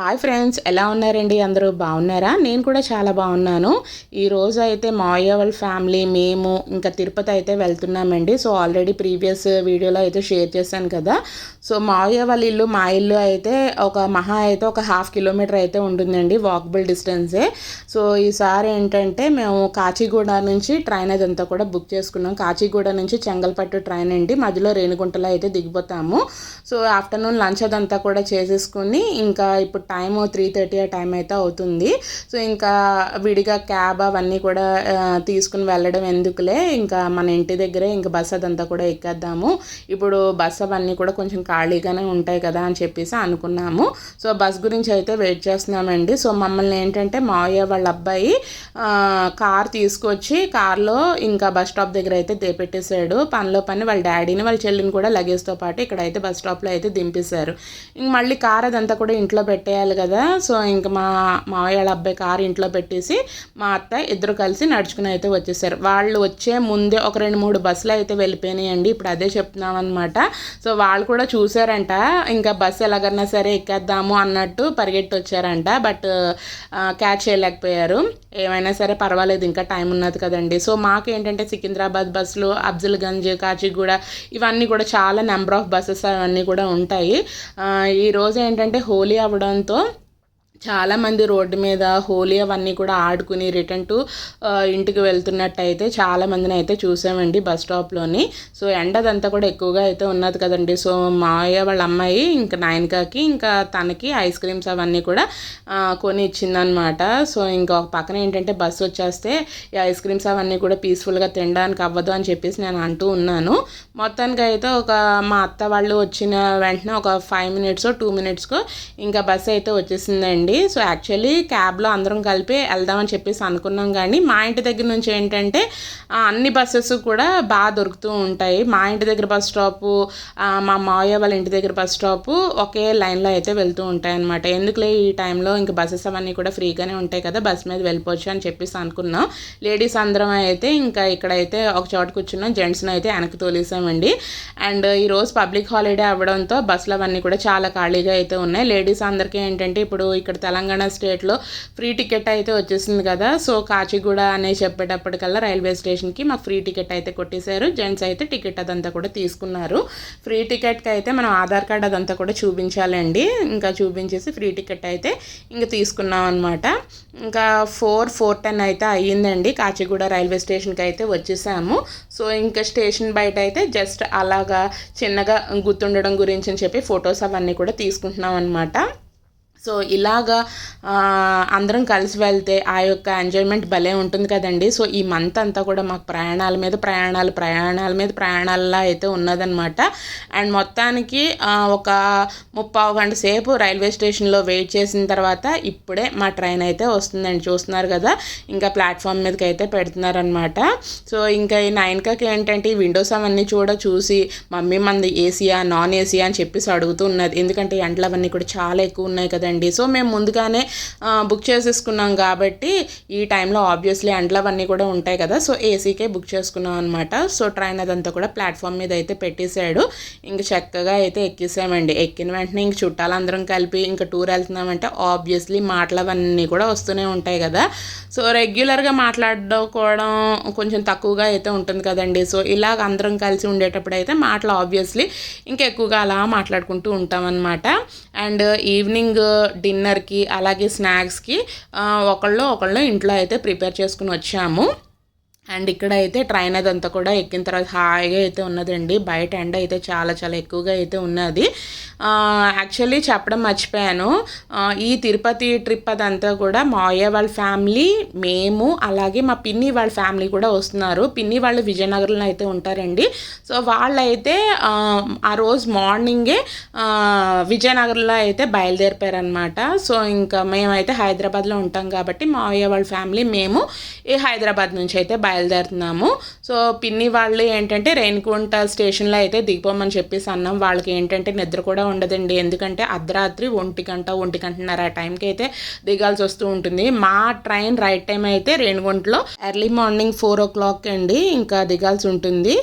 Hi friends ఎలా ఉన్నారండి? అందరూ బాగున్నారా? నేను కూడా చాలా బాగున్నాను. ఈరోజు అయితే మావయ్య వాళ్ళ ఫ్యామిలీ మేము ఇంకా తిరుపతి అయితే వెళ్తున్నామండి. సో ఆల్రెడీ ప్రీవియస్ వీడియోలో అయితే షేర్ చేశాను కదా. సో మావయ్య వాళ్ళ ఇల్లు మా ఇల్లు అయితే ఒక మహా అయితే ఒక హాఫ్ కిలోమీటర్ అయితే ఉంటుందండి వాకబుల్ డిస్టెన్సే సో ఈసారి ఏంటంటే మేము కాచిగూడ నుంచి ట్రైన్ అదంతా కూడా బుక్ చేసుకున్నాం. కాచిగూడ నుంచి చెంగల్పట్టు ట్రైన్ అండి. మధ్యలో రేణిగుంటలో అయితే దిగిపోతాము. సో ఆఫ్టర్నూన్ లంచ్ అదంతా కూడా చేసేసుకుని ఇంకా ఇప్పుడు టైం త్రీ థర్టీ ఆ టైం అయితే అవుతుంది. సో ఇంకా విడిగా క్యాబ్ అవన్నీ కూడా తీసుకుని వెళ్ళడం ఎందుకులే? ఇంకా మన ఇంటి దగ్గరే ఇంకా బస్ అదంతా కూడా ఎక్కేద్దాము. ఇప్పుడు బస్ అవన్నీ కూడా కొంచెం ఖాళీగానే ఉంటాయి కదా అని చెప్పేసి అనుకున్నాము. సో బస్ గురించి అయితే వెయిట్ చేస్తున్నామండి. సో మమ్మల్ని ఏంటంటే మావయ్య వాళ్ళ అబ్బాయి కార్ తీసుకొచ్చి కార్లో ఇంకా బస్ స్టాప్ దగ్గర అయితే దిగపెట్టేశాడు పనిలో పని వాళ్ళ డాడీని వాళ్ళ చెల్లిని కూడా లగేజ్తో పాటు ఇక్కడ అయితే బస్ స్టాప్లో అయితే దింపేశారు. ఇంక మళ్ళీ కార్ అదంతా కూడా ఇంట్లో పెట్టేయాలి కదా. సో ఇంక మా మావయ్య వాళ్ళ అబ్బాయి కార్ ఇంట్లో పెట్టేసి మా అత్త ఇద్దరు కలిసి నడుచుకుని అయితే వచ్చేసారు. వాళ్ళు వచ్చే ముందే ఒక రెండు మూడు బస్సులు అయితే వెళ్ళిపోయినాయండి. ఇప్పుడు అదే చెప్తున్నాం అనమాట సో వాళ్ళు కూడా చూసారంట ఇంకా బస్సు ఎలాగన్నా సరే ఎక్కేద్దాము అన్నట్టు పరిగెట్టి వచ్చారంట బట్ క్యాచ్ చేయలేకపోయారు. ఏమైనా సరే పర్వాలేదు ఇంకా టైం ఉన్నది కదండి. సో మాకు ఏంటంటే సికింద్రాబాద్ బస్సులు అఫ్జల్గంజ్ కాచిగూడ ఇవన్నీ కూడా చాలా నెంబర్ ఆఫ్ బస్సెస్ అవన్నీ కూడా ఉంటాయి. ఈరోజు ఏంటంటే హోలీ అవ్వడంతో చాలామంది రోడ్డు మీద హోలీ అవన్నీ కూడా ఆడుకుని రిటర్న్ టు ఇంటికి వెళ్తున్నట్టయితే చాలా చాలామందిని అయితే చూసామండి బస్ స్టాప్లోని. సో ఎండ అదంతా కూడా ఎక్కువగా అయితే ఉన్నది కదండి. సో మావయ్య వాళ్ళ అమ్మాయి ఇంకా నాయనకాకి ఇంకా తనకి ఐస్ క్రీమ్స్ అవన్నీ కూడా కొని ఇచ్చిందనమాట సో ఇంకా ఒక పక్కన ఏంటంటే బస్సు వచ్చేస్తే ఈ ఐస్ క్రీమ్స్ అవన్నీ కూడా పీస్ఫుల్గా తినడానికి అవ్వదు అని చెప్పేసి నేను అంటూ ఉన్నాను. మొత్తానికి అయితే ఒక మా అత్త వాళ్ళు వచ్చిన వెంటనే ఒక ఫైవ్ మినిట్స్ టూ మినిట్స్కో ఇంకా బస్సు అయితే వచ్చేసిందండి. సో యాక్చువల్లీ క్యాబ్లో అందరం కలిపి వెళ్దామని చెప్పేసి అనుకున్నాం కానీ మా ఇంటి దగ్గర నుంచి ఏంటంటే అన్ని బస్సెస్ కూడా బాగా దొరుకుతూ ఉంటాయి. మా ఇంటి దగ్గర బస్ స్టాపు మా మావయ్య వాళ్ళ ఇంటి దగ్గర బస్ స్టాపు ఒకే లైన్లో అయితే వెళ్తూ ఉంటాయి అనమాట ఎందుకులే ఈ టైంలో ఇంకా బస్సెస్ అవన్నీ కూడా ఫ్రీగానే ఉంటాయి కదా బస్ మీద వెళ్ళిపోవచ్చు అని చెప్పేసి అనుకున్నాం. లేడీస్ అందరం అయితే ఇంకా ఇక్కడైతే ఒక చోట కూర్చున్నాం. జెంట్స్ని అయితే వెనక్కి తోలేసామండి. అండ్ ఈరోజు పబ్లిక్ హాలిడే అవ్వడంతో బస్సులు అవన్నీ కూడా చాలా ఖాళీగా అయితే ఉన్నాయి. లేడీస్ అందరికీ ఏంటంటే ఇప్పుడు ఇక్కడ తెలంగాణ స్టేట్లో ఫ్రీ టికెట్ అయితే వచ్చేసింది కదా. సో కాచిగూడ అనే చెప్పేటప్పటికల్లా రైల్వే స్టేషన్కి మాకు ఫ్రీ టికెట్ అయితే కొట్టేశారు. జెంట్స్ అయితే టికెట్ అదంతా కూడా తీసుకున్నారు. ఫ్రీ టికెట్కి అయితే మనం ఆధార్ కార్డ్ అదంతా కూడా చూపించాలండి. ఇంకా చూపించేసి ఫ్రీ టికెట్ అయితే ఇంకా తీసుకున్నాం అనమాట ఇంకా ఫోర్ ఫోర్ టెన్ అయితే అయ్యిందండి. కాచిగూడ రైల్వే స్టేషన్కి అయితే వచ్చేసాము. సో ఇంకా స్టేషన్ బయట అయితే జస్ట్ అలాగా చిన్నగా గుర్తుండడం గురించి అని చెప్పి ఫొటోస్ అవన్నీ కూడా తీసుకుంటున్నాం అనమాట సో ఇలాగా అందరం కలిసి వెళ్తే ఆ యొక్క ఎంజాయ్మెంట్ భలే ఉంటుంది కదండి. సో ఈ మంత్ అంతా కూడా మాకు ప్రయాణాల మీద ప్రయాణాలు ప్రయాణాల మీద ప్రయాణాలలా అయితే ఉన్నదనమాట అండ్ మొత్తానికి ఒక ముప్పావు గంట సేపు రైల్వే స్టేషన్లో వెయిట్ చేసిన తర్వాత ఇప్పుడే మా ట్రైన్ అయితే వస్తుందండి. చూస్తున్నారు కదా ఇంకా ప్లాట్ఫామ్ మీదకి అయితే పెడుతున్నారనమాట సో ఇంకా ఈ నైన్కాకి ఏంటంటే ఈ విండోస్ అవన్నీ చూడ చూసి మమ్మీ మంది ఏసీయా నాన్ ఏసీయా అని చెప్పేసి అడుగుతూ ఉన్నది ఎందుకంటే ఈ ఎండలు అవన్నీ కూడా చాలా ఎక్కువ ఉన్నాయి కదండి సో మేము ముందుగానే బుక్ చేసేసుకున్నాం కాబట్టి ఈ టైంలో ఆబ్వియస్లీ ఎండలు అవన్నీ కూడా ఉంటాయి కదా. సో ఏసీకే బుక్ చేసుకున్నాం అనమాట సో ట్రైన్ అదంతా కూడా ప్లాట్ఫామ్ మీద అయితే పెట్టేశాడు. ఇంక చక్కగా అయితే ఎక్కేసామండి. ఎక్కిన వెంటనే ఇంక చుట్టాలందరం కలిపి ఇంకా టూర్ వెళ్తున్నామంటే ఆబ్వియస్లీ మాటలు అవన్నీ కూడా వస్తూనే ఉంటాయి కదా. సో రెగ్యులర్గా మాట్లాడుకోవడం కొంచెం తక్కువగా అయితే ఉంటుంది కదండి. సో ఇలాగ అందరం కలిసి ఉండేటప్పుడు అయితే మాటలు ఆబ్వియస్లీ ఇంకా ఎక్కువగా అలా మాట్లాడుకుంటూ ఉంటామన్నమాట అండ్ ఈవినింగ్ డిన్నర్కి అలాగే స్నాక్స్కి ఒకళ్ళు ఒకళ్ళు ఇంట్లో అయితే ప్రిపేర్ చేసుకుని వచ్చాము. అండ్ ఇక్కడ అయితే ట్రైన్ అదంతా కూడా ఎక్కిన తర్వాత హాయిగా అయితే ఉన్నదండి. బయట ఎండ అయితే చాలా చాలా ఎక్కువగా అయితే ఉన్నది. యాక్చువల్లీ చెప్పడం మర్చిపోయాను. ఈ తిరుపతి ట్రిప్ అదంతా కూడా మావయ్య వాళ్ళ ఫ్యామిలీ మేము అలాగే మా పిన్ని వాళ్ళ ఫ్యామిలీ కూడా వస్తున్నారు. పిన్ని వాళ్ళు విజయనగరంలో అయితే ఉంటారండి. సో వాళ్ళైతే ఆ, రోజు మార్నింగే విజయనగరంలో అయితే బయలుదేరిపోయారనమాట సో ఇంకా మేమైతే హైదరాబాద్లో ఉంటాం కాబట్టి మావయ్య వాళ్ళ ఫ్యామిలీ మేము ఈ హైదరాబాద్ నుంచి అయితే బయలు బయలుదేరుతున్నాము. సో పిన్ని వాళ్ళు ఏంటంటే రేణికుంట స్టేషన్లో అయితే దిగిపోమని చెప్పేసి అన్నాం. వాళ్ళకి ఏంటంటే నిద్ర కూడా ఉండదండి. ఎందుకంటే అర్ధరాత్రి ఒంటి గంట ఒంటి గంటన్నర ఆ టైంకి అయితే దిగాల్సి వస్తూ ఉంటుంది. మా ట్రైన్ రైట్ టైం అయితే రేణిగుంటలో early morning four o'clock అండి ఇంకా దిగాల్సి ఉంటుంది.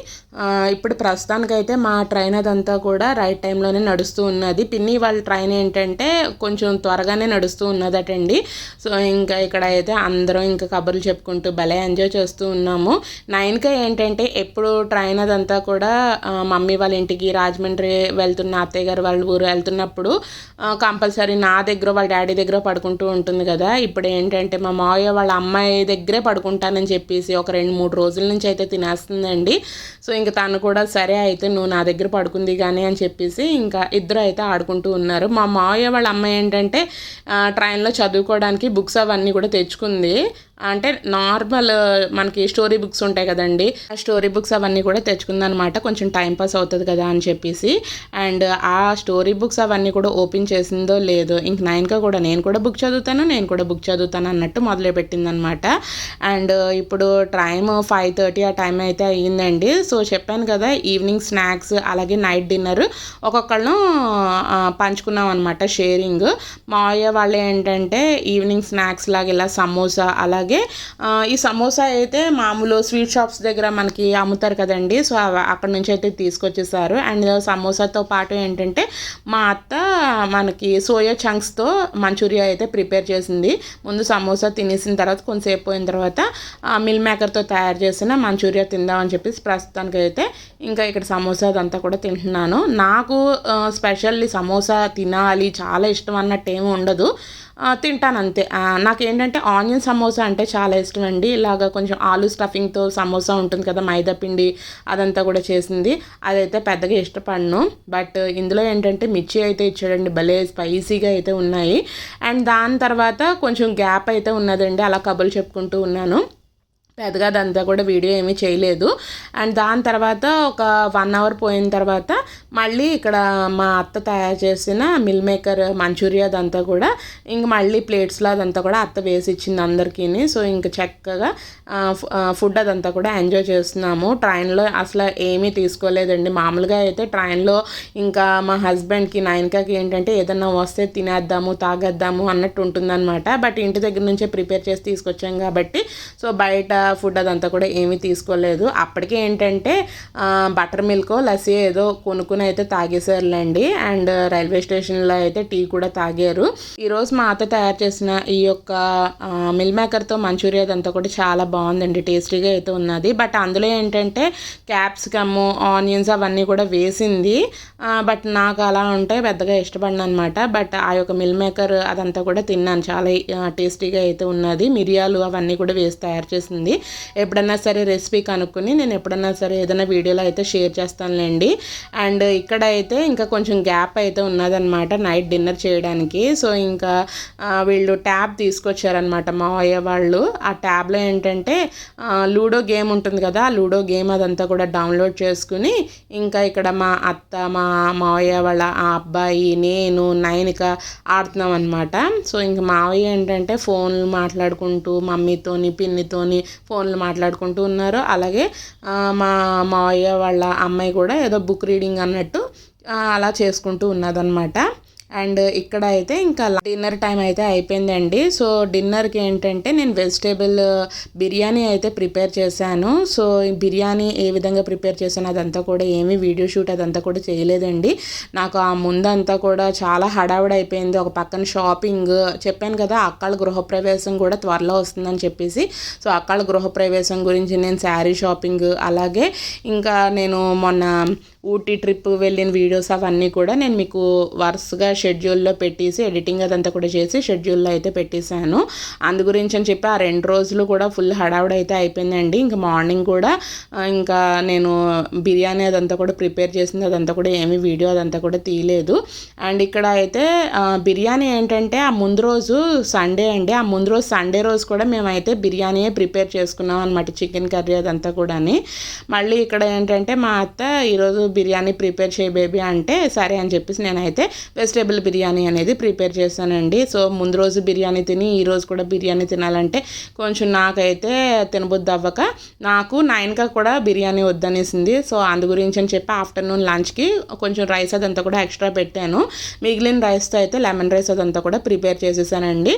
ఇప్పుడు ప్రస్తుతానికైతే మా ట్రైన్ అదంతా కూడా రైట్ టైంలోనే నడుస్తూ ఉన్నది. పిన్ని వాళ్ళ ట్రైన్ ఏంటంటే కొంచెం త్వరగానే నడుస్తూ ఉన్నదటండి. సో ఇంకా ఇక్కడ అయితే అందరం ఇంకా కబుర్లు చెప్పుకుంటూ భలే ఎంజాయ్ చేస్తూ ఉన్నాము. నైన్కే ఏంటంటే ఎప్పుడు ట్రైన్ అదంతా కూడా మమ్మీ వాళ్ళ ఇంటికి రాజమండ్రి వెళ్తున్న అత్తయ్య గారు వాళ్ళ ఊరు వెళ్తున్నప్పుడు కంపల్సరీ నా దగ్గర వాళ్ళ డాడీ దగ్గర పడుకుంటూ ఉంటుంది కదా. ఇప్పుడు ఏంటంటే మా మావయ్య వాళ్ళ అమ్మాయి దగ్గరే పడుకుంటానని చెప్పేసి ఒక రెండు మూడు రోజుల నుంచి అయితే తినేస్తుందండి. సో ఇంకా తను కూడా సరే అయితే నువ్వు నా దగ్గర పడుకుంది కానీ అని చెప్పేసి ఇంకా ఇద్దరు అయితే ఆడుకుంటూ ఉన్నారు. మా మావయ్య వాళ్ళ అమ్మాయి ఏంటంటే ట్రైన్లో చదువుకోవడానికి బుక్స్ అవన్నీ కూడా తెచ్చుకుంది. అంటే నార్మల్ మనకి స్టోరీ బుక్స్ ఉంటాయి కదండి ఆ స్టోరీ బుక్స్ అవన్నీ కూడా తెచ్చుకుందనమాట. కొంచెం టైం పాస్ అవుతుంది కదా అని చెప్పేసి. అండ్ ఆ స్టోరీ బుక్స్ అవన్నీ కూడా ఓపెన్ చేసిందో లేదో ఇంక నైన్గా కూడా నేను కూడా బుక్ చదువుతాను నేను కూడా బుక్ చదువుతాను అన్నట్టు మొదలుపెట్టిందనమాట అండ్ ఇప్పుడు టైం ఫైవ్ థర్టీ ఆ టైం అయితే అయ్యిందండి. సో చెప్పాను కదా ఈవినింగ్ స్నాక్స్ అలాగే నైట్ డిన్నర్ ఒక్కొక్కళ్ళను పంచుకున్నాం అనమాట షేరింగ్. మా అయ్య వాళ్ళు ఏంటంటే ఈవినింగ్ స్నాక్స్ లాగా ఇలా సమోసా అలాగే అలాగే ఈ సమోసా అయితే మామూలు స్వీట్ షాప్స్ దగ్గర మనకి అమ్ముతారు కదండి. సో అక్కడ నుంచి అయితే తీసుకొచ్చేసారు. అండ్ సమోసాతో పాటు ఏంటంటే మా అత్త మనకి సోయా చంక్స్తో మంచూరియా అయితే ప్రిపేర్ చేసింది. ముందు సమోసా తినేసిన తర్వాత కొంతసేపు పోయిన తర్వాత మిల్ మేకర్తో తయారు చేసిన మంచూరియా తిందామని చెప్పేసి ప్రస్తుతానికి అయితే ఇంకా ఇక్కడ సమోసా అదంతా కూడా తింటున్నాను. నాకు స్పెషల్లీ సమోసా తినాలి చాలా ఇష్టం అన్నట్టు ఏమి ఉండదు. తింటాను అంతే నాకేంటంటే ఆనియన్ సమోసా అంటే చాలా ఇష్టం అండి ఇలాగ కొంచెం ఆలు స్టఫింగ్తో సమోసా ఉంటుంది కదా మైదా పిండి అదంతా కూడా చేసింది. అదైతే పెద్దగా ఇష్టపడను. బట్ ఇందులో ఏంటంటే మిర్చి అయితే ఇచ్చాడండి భలే స్పైసీగా అయితే ఉన్నాయి. అండ్ దాని తర్వాత కొంచెం గ్యాప్ అయితే ఉన్నదండి. అలా కబుర్లు చెప్పుకుంటూ ఉన్నాను. పెద్దగా అదంతా కూడా వీడియో ఏమీ చేయలేదు. అండ్ దాని తర్వాత ఒక వన్ అవర్ పోయిన తర్వాత మళ్ళీ ఇక్కడ మా అత్త తయారు చేసిన మిల్ మేకర్ మంచూరియా అదంతా కూడా ఇంక మళ్ళీ ప్లేట్స్లో అదంతా కూడా అత్త వేసి ఇచ్చింది అందరికీ సో ఇంక చక్కగా ఫుడ్ అదంతా కూడా ఎంజాయ్ చేస్తున్నాము. ట్రైన్లో అసలు ఏమీ తీసుకోలేదండి. మామూలుగా అయితే ట్రైన్లో ఇంకా మా హస్బెండ్కి నైన్కాకి ఏంటంటే ఏదన్నా వస్తే తినేద్దాము తాగేద్దాము అన్నట్టు ఉంటుందన్నమాట. బట్ ఇంటి దగ్గర నుంచే ప్రిపేర్ చేసి తీసుకొచ్చాం కాబట్టి సో బయట ఫుడ్ అదంతా కూడా ఏమీ తీసుకోలేదు. అప్పటికే ఏంటంటే బటర్ మిల్క్ లస్సీ ఏదో కొనుక్కుని అయితే తాగేసారులేండి అండ్ రైల్వే స్టేషన్లో అయితే టీ కూడా తాగారు. ఈరోజు మా అత్త తయారు చేసిన ఈ యొక్క మిల్ మేకర్తో మంచూరియా అదంతా కూడా చాలా బాగుందండి. టేస్టీగా అయితే ఉన్నది. బట్ అందులో ఏంటంటే క్యాప్సికమ్ ఆనియన్స్ అవన్నీ కూడా వేసింది. బట్ నాకు అలా ఉంటే పెద్దగా ఇష్టపడిన అనమాట బట్ ఆ యొక్క మిల్ మేకర్ అదంతా కూడా తిన్నాను. చాలా టేస్టీగా అయితే ఉన్నది. మిరియాలు అవన్నీ కూడా వేసి తయారు చేసింది. ఎప్పుడన్నా సరే రెసిపీ కనుక్కొని నేను ఎప్పుడన్నా సరే ఏదైనా వీడియోలో అయితే షేర్ చేస్తానులేండి. అండ్ ఇక్కడ అయితే ఇంకా కొంచెం గ్యాప్ అయితే ఉన్నదనమాట నైట్ డిన్నర్ చేయడానికి. సో ఇంకా వీళ్ళు ట్యాబ్ తీసుకొచ్చారనమాట మా అయ్య వాళ్ళు. ఆ ట్యాబ్లో ఏంటంటే లూడో గేమ్ ఉంటుంది కదా ఆ లూడో గేమ్ అదంతా కూడా డౌన్లోడ్ చేసుకుని ఇంకా ఇక్కడ మా అత్త మా మావయ్య వాళ్ళ ఆ అబ్బాయి నేను నైన్క ఆడుతున్నాం అనమాట సో ఇంకా మావయ్య ఏంటంటే ఫోన్లు మాట్లాడుకుంటూ మమ్మీతోని పిన్నితోని ఫోన్లు మాట్లాడుకుంటూ ఉన్నారు అలాగే మా మావయ్య వాళ్ళ అమ్మాయి కూడా ఏదో బుక్ రీడింగ్ అన్నట్టు అలా చేసుకుంటూ ఉన్నదన్నమాట. అండ్ ఇక్కడ అయితే ఇంకా డిన్నర్ టైం అయితే అయిపోయిందండి. సో డిన్నర్కి ఏంటంటే నేను వెజిటేబుల్ బిర్యానీ అయితే ప్రిపేర్ చేశాను. సో బిర్యానీ ఏ విధంగా ప్రిపేర్ చేశాను అదంతా కూడా ఏమీ వీడియో షూట్ అదంతా కూడా చేయలేదండి. నాకు ఆ ముందంతా కూడా చాలా హడావిడి అయిపోయింది. ఒక పక్కన షాపింగ్ చెప్పాను కదా అక్కల గృహప్రవేశం కూడా త్వరలో వస్తుందని చెప్పేసి. సో అక్కల గృహప్రవేశం గురించి నేను శారీ షాపింగ్ అలాగే ఇంకా నేను మొన్న ఊటీ ట్రిప్ వెళ్ళిన వీడియోస్ అవన్నీ కూడా నేను మీకు వరుసగా షెడ్యూల్లో పెట్టేసి ఎడిటింగ్ అదంతా కూడా చేసి షెడ్యూల్లో అయితే పెట్టేశాను. అందు గురించి అని చెప్పి ఆ రెండు రోజులు కూడా ఫుల్ హడావుడ్ అయితే అయిపోయిందండి. ఇంకా మార్నింగ్ కూడా ఇంకా నేను బిర్యానీ అదంతా కూడా ప్రిపేర్ చేసింది. అదంతా కూడా ఏమీ వీడియో అదంతా కూడా తీయలేదు. అండ్ ఇక్కడ అయితే బిర్యానీ ఏంటంటే ఆ ముందు రోజు సండే అండి. ఆ ముందు రోజు సండే రోజు కూడా మేమైతే బిర్యానీయే ప్రిపేర్ చేసుకున్నాం అనమాట చికెన్ కర్రీ అదంతా కూడా మళ్ళీ ఇక్కడ ఏంటంటే మా అత్త ఈరోజు బిర్యానీ ప్రిపేర్ చేయ బేబీ అంటే సరే అని చెప్పేసి నేనైతే వెజిటేబుల్ బిర్యానీ అనేది ప్రిపేర్ చేశానండి. సో ముందు రోజు బిర్యానీ తిని ఈ రోజు కూడా బిర్యానీ తినాలంటే కొంచెం నాకైతే తినబుద్ది అవ్వక నాకు నైన్గా కూడా బిర్యానీ వద్దనేసింది. సో అందు గురించి అని చెప్పి ఆఫ్టర్నూన్ లంచ్కి కొంచెం రైస్ అదంతా కూడా ఎక్స్ట్రా పెట్టాను. మిగిలిన రైస్తో అయితే లెమన్ రైస్ అదంతా కూడా ప్రిపేర్ చేసేసానండి.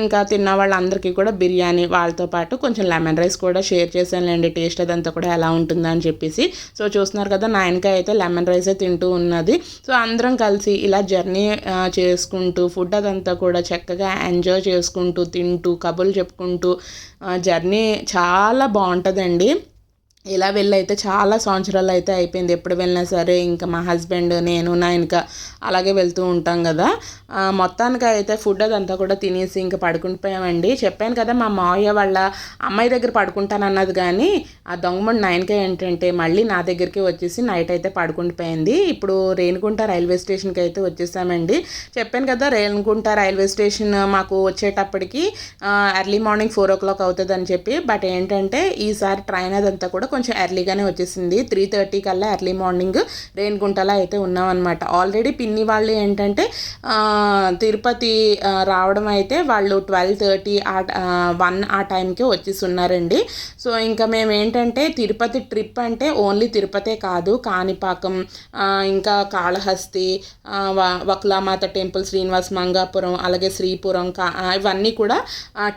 ఇంకా తిన్న వాళ్ళందరికీ కూడా బిర్యానీ వాళ్ళతో పాటు కొంచెం లెమన్ రైస్ కూడా షేర్ చేశానులేండి. టేస్ట్ అదంతా కూడా ఎలా ఉంటుందని చెప్పేసి. సో చూస్తున్నారు కదా నైన్కి అయితే లెమన్ రైసే తింటూ ఉన్నది. సో అందరం కలిసి ఇలా జర్నీ చేసుకుంటూ ఫుడ్ అదంతా కూడా చక్కగా ఎంజాయ్ చేసుకుంటూ తింటూ కబుర్లు చెప్పుకుంటూ జర్నీ చాలా బాగుంటుందండి. ఇలా వెళ్ళైతే చాలా సంవత్సరాలు అయితే అయిపోయింది. ఎప్పుడు వెళ్ళినా సరే ఇంకా మా హస్బెండ్ నేను నా ఇంకా అలాగే వెళ్తూ ఉంటాం కదా. మొత్తానికి అయితే ఫుడ్ అదంతా కూడా తినేసి ఇంకా పడుకుంటుపోయామండి చెప్పాను కదా మా మావయ్య వాళ్ళ అమ్మాయి దగ్గర పడుకుంటానన్నది కానీ ఆ దొంగమండి నైన్కే ఏంటంటే మళ్ళీ నా దగ్గరికి వచ్చేసి నైట్ అయితే పడుకుంటుపోయింది ఇప్పుడు రేణుకుంట రైల్వే స్టేషన్కి అయితే వచ్చేసామండి. చెప్పాను కదా రేణుకుంట రైల్వే స్టేషన్ మాకు వచ్చేటప్పటికి early morning four o'clock అవుతుంది అని చెప్పి. బట్ ఏంటంటే ఈసారి ట్రైన్ అదంతా కూడా కొంచెం ఎర్లీగానే వచ్చేసింది. త్రీ థర్టీ కల్లా ఎర్లీ మార్నింగ్ రేణిగుంటలో అయితే ఉన్నామన్నమాట. ఆల్రెడీ పిన్ని వాళ్ళు ఏంటంటే తిరుపతి రావడం అయితే వాళ్ళు ట్వెల్వ్ థర్టీ ఆ వన్ ఆ టైంకి వచ్చేసి ఉన్నారండి సో ఇంకా మేము ఏంటంటే తిరుపతి ట్రిప్ అంటే ఓన్లీ తిరుపతే కాదు. కాణిపాకం ఇంకా కాళహస్తి వకులామాత టెంపుల్ శ్రీనివాస్ మంగాపురం అలాగే శ్రీపురం కా ఇవన్నీ కూడా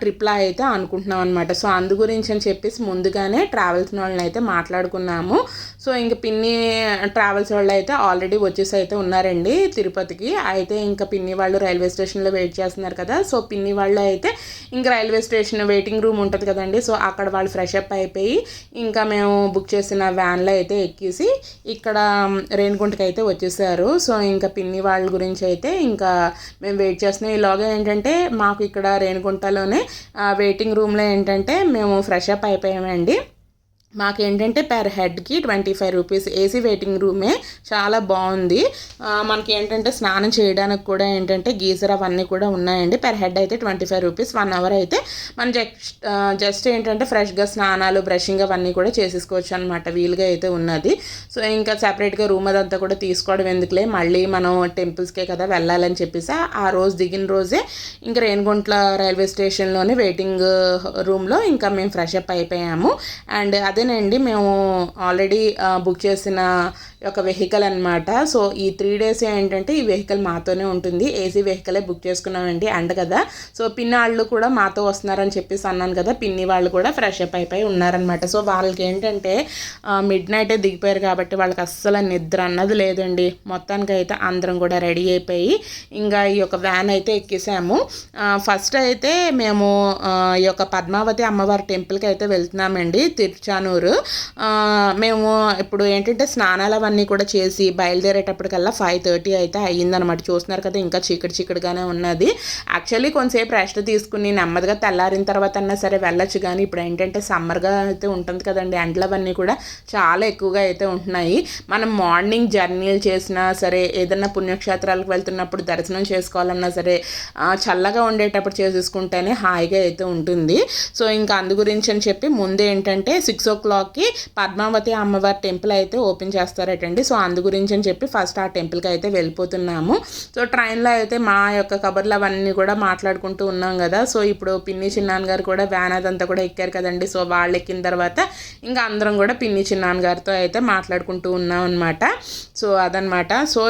ట్రిప్లా అయితే అనుకుంటున్నాం అనమాట సో అందు గురించి అని చెప్పేసి ముందుగానే ట్రావెల్స్ వాళ్ళని అయితే మాట్లాడుకున్నాము. సో ఇంక పిన్ని ట్రావెల్స్ వాళ్ళు అయితే ఆల్రెడీ వచ్చేసి అయితే ఉన్నారండి తిరుపతికి. అయితే ఇంకా పిన్ని వాళ్ళు రైల్వే స్టేషన్లో వెయిట్ చేస్తున్నారు కదా. సో పిన్ని వాళ్ళు అయితే ఇంకా రైల్వే స్టేషన్ వెయిటింగ్ రూమ్ ఉంటుంది కదండి. సో అక్కడ వాళ్ళు ఫ్రెష్ అప్ అయిపోయి ఇంకా మేము బుక్ చేసిన వ్యాన్లో అయితే ఎక్కేసి ఇక్కడ రేణుగుంటకి అయితే వచ్చేసారు. సో ఇంకా పిన్ని వాళ్ళ గురించి అయితే ఇంకా మేము వెయిట్ చేస్తున్నాం. ఈలోగా ఏంటంటే మాకు ఇక్కడ రేణుగుంటలోనే వెయిటింగ్ రూమ్లో ఏంటంటే మేము ఫ్రెష్ అప్ అయిపోయామండి. మాకేంటంటే per హెడ్కి twenty five rupees AC waiting రూమే చాలా బాగుంది. మనకి ఏంటంటే స్నానం చేయడానికి కూడా ఏంటంటే గీజర్ అవన్నీ కూడా ఉన్నాయండి. పర్ హెడ్ అయితే twenty five rupees one hour అయితే మనం జస్ట్ జస్ట్ ఏంటంటే ఫ్రెష్గా స్నానాలు బ్రషింగ్ అవన్నీ కూడా చేసేసుకోవచ్చు అనమాట వీలుగా అయితే ఉన్నది. సో ఇంకా సపరేట్గా రూమ్ అదంతా కూడా తీసుకోవడం ఎందుకులే? మళ్ళీ మనం టెంపుల్స్కే కదా వెళ్ళాలని చెప్పేసి ఆ రోజు దిగిన రోజే ఇంకా రేణిగుంట్ల రైల్వే స్టేషన్లోనే వెయిటింగ్ రూమ్లో ఇంకా మేము ఫ్రెష్ అప్ అయిపోయాము. అండ్ అదే అదేనండి మేము ఆల్రెడీ బుక్ చేసిన ఒక వెహికల్ అనమాట సో ఈ త్రీ డేస్ ఏంటంటే ఈ వెహికల్ మాతోనే ఉంటుంది. ఏసీ వెహికలే బుక్ చేసుకున్నామండి అండ్ కదా. సో పిన్ని వాళ్ళు కూడా మాతో వస్తున్నారని చెప్పేసి అన్నాను కదా. పిన్ని వాళ్ళు కూడా ఫ్రెష్ అప్ అయిపోయి ఉన్నారనమాట సో వాళ్ళకి ఏంటంటే మిడ్ నైటే దిగిపోయారు కాబట్టి వాళ్ళకి అస్సలు నిద్ర అన్నది లేదండి. మొత్తానికి అయితే అందరం కూడా రెడీ అయిపోయి ఇంకా ఈ యొక్క వ్యాన్ అయితే ఎక్కేసాము. ఫస్ట్ అయితే మేము ఈ యొక్క పద్మావతి అమ్మవారి టెంపుల్కి అయితే వెళ్తున్నామండి తిరుచానూరు. మేము ఇప్పుడు ఏంటంటే స్నానాలు అవన్నీ అన్నీ కూడా చేసి బయలుదేరేటప్పటికల్లా ఫైవ్ థర్టీ అయితే అయ్యిందనమాట చూస్తున్నారు కదా ఇంకా చీకటి చీకటిగానే ఉన్నది. యాక్చువల్లీ కొంతసేపు రెస్ట్ తీసుకుని నెమ్మదిగా తెల్లారిన తర్వాత అన్నా సరే వెళ్ళొచ్చు. కానీ ఇప్పుడు ఏంటంటే సమ్మర్గా అయితే ఉంటుంది కదండి ఎండలవన్నీ కూడా చాలా ఎక్కువగా అయితే ఉంటున్నాయి. మనం మార్నింగ్ జర్నీలు చేసినా సరే ఏదన్నా పుణ్యక్షేత్రాలకు వెళ్తున్నప్పుడు దర్శనం చేసుకోవాలన్నా సరే చల్లగా ఉండేటప్పుడు చేసేసుకుంటేనే హాయిగా అయితే ఉంటుంది. సో ఇంకా అందు గురించి అని చెప్పి ముందు ఏంటంటే సిక్స్ ఓ క్లాక్కి పద్మావతి అమ్మవారి టెంపుల్ అయితే ఓపెన్ చేస్తారట అండి సో అందు గురించి అని చెప్పి ఫస్ట్ ఆ టెంపుల్కి అయితే వెళ్ళిపోతున్నాము. సో ట్రైన్లో అయితే మా యొక్క కబర్లు అవన్నీ కూడా మాట్లాడుకుంటూ ఉన్నాం కదా. సో ఇప్పుడు పిన్ని చిన్నాన్న గారు కూడా వ్యాన్ అదంతా కూడా ఎక్కారు కదండి. సో వాళ్ళు ఎక్కిన తర్వాత ఇంకా అందరం కూడా పిన్ని చిన్నాన్న గారితో అయితే మాట్లాడుకుంటూ ఉన్నాం అనమాట సో అదనమాట సో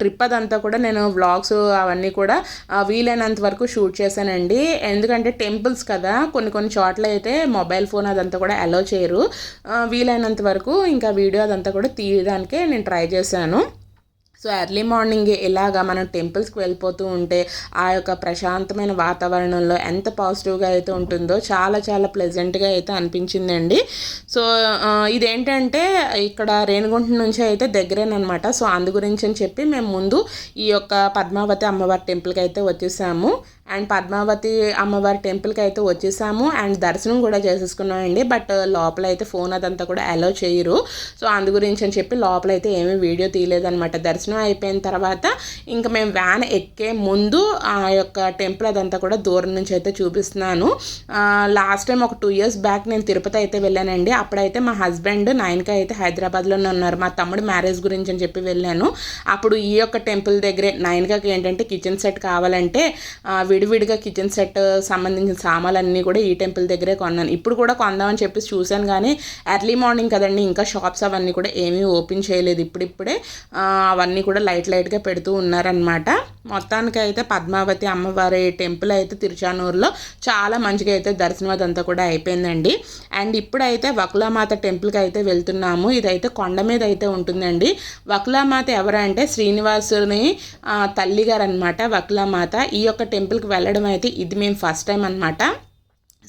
ట్రిప్ అదంతా కూడా నేను వ్లాగ్స్ అవన్నీ కూడా వీలైనంత వరకు షూట్ చేశానండి. ఎందుకంటే టెంపుల్స్ కదా కొన్ని కొన్ని చోట్ల అయితే మొబైల్ ఫోన్ అదంతా కూడా అలో చేయరు. వీలైనంత వరకు ఇంకా వీడియో అదంతా కూడా తీయడానికి చేయడానికే నేను ట్రై చేశాను. సో ఎర్లీ మార్నింగ్ ఇలాగా మనం టెంపుల్స్కి వెళ్ళిపోతూ ఉంటే ఆ యొక్క ప్రశాంతమైన వాతావరణంలో ఎంత పాజిటివ్గా అయితే ఉంటుందో చాలా చాలా ప్లెజెంట్గా అయితే అనిపించిందండి. సో ఇదేంటంటే ఇక్కడ రేణుగుంట నుంచి అయితే దగ్గరేనమాట సో అందు గురించి అని చెప్పి మేము ముందు ఈ యొక్క పద్మావతి అమ్మవారి టెంపుల్కి అయితే వచ్చేసాము. అండ్ పద్మావతి అమ్మవారి టెంపుల్కి అయితే వచ్చేసాము. అండ్ దర్శనం కూడా చేసేసుకున్నామండి. బట్ లోపల అయితే ఫోన్ అదంతా కూడా అలో చేయరు. సో అందు గురించి అని చెప్పి లోపల అయితే ఏమీ వీడియో తీయలేదనమాట దర్శనం అయిపోయిన తర్వాత ఇంకా మేము వ్యాన్ ఎక్కే ముందు ఆ యొక్క టెంపుల్ అదంతా కూడా దూరం నుంచి అయితే చూపిస్తున్నాను. లాస్ట్ టైం ఒక టూ ఇయర్స్ బ్యాక్ నేను తిరుపతి అయితే వెళ్ళానండి. అప్పుడైతే మా హస్బెండ్ నైన్కి అయితే హైదరాబాద్లోనే ఉన్నారు. మా తమ్ముడు మ్యారేజ్ గురించి అని చెప్పి వెళ్ళాను. అప్పుడు ఈ యొక్క టెంపుల్ దగ్గరే నైన్కి ఏంటంటే కిచెన్ సెట్ కావాలంటే విడివిడిగా కిచెన్ సెట్ సంబంధించిన సామాన్లన్నీ కూడా ఈ టెంపుల్ దగ్గరే కొన్నాను. ఇప్పుడు కూడా కొందామని చెప్పి చూశాను కానీ ఎర్లీ మార్నింగ్ కదండి ఇంకా షాప్స్ అవన్నీ కూడా ఏమీ ఓపెన్ చేయలేదు. ఇప్పుడిప్పుడే అవన్నీ కూడా లైట్ లైట్గా పెడుతూ ఉన్నారనమాట మొత్తానికి అయితే పద్మావతి అమ్మవారి టెంపుల్ అయితే తిరుచానూరులో చాలా మంచిగా అయితే దర్శనం అదంతా కూడా అయిపోయిందండి. అండ్ ఇప్పుడైతే వకులామాత టెంపుల్కి అయితే వెళ్తున్నాము. ఇదైతే కొండ మీద అయితే ఉంటుందండి. వకులామాత ఎవరంటే శ్రీనివాసుని తల్లిగారు అనమాట వకులామాత. ఈ యొక్క టెంపుల్కి వెళ్ళడం అయితే ఇది మేము ఫస్ట్ టైం అనమాట